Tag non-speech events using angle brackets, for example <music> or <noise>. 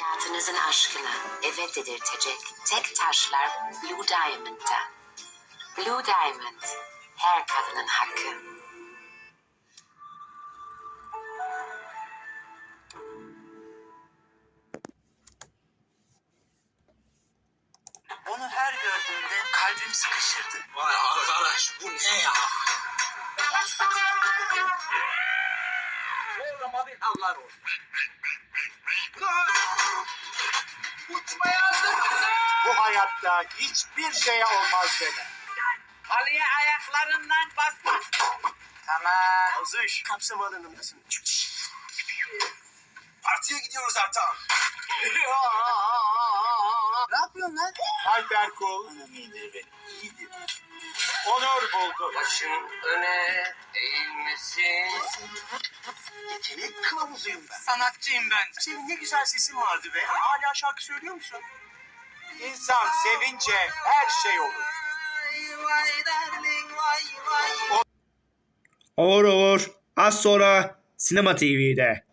Hayatınızın aşkına evet dedirtecek tek taşlar Blue Diamond'da. Blue Diamond, her kadının hakkı. Onu her gördüğümde kalbim sıkışırdı. Vay arkadaş bu ne ya? Sonra bir hallar oldu. Hayatta hiçbir şeye olmaz deme. Halıya ayaklarından basma. Tamam. Yazış. Kapsam alanındasın. Partiye gidiyoruz Ertan. <laughs> Ne yapıyorsun lan? Alper Kul İyidir benim, iyidir. onur buldu. Başın öne eğilmesin. Yetenek kılavuzuyum ben. Sanatçıyım ben. Senin ne güzel sesin vardı be. Hala şarkı söylüyor musun? İnsan sevince her şey olur. Olur olur. Az sonra Sinema TV'de.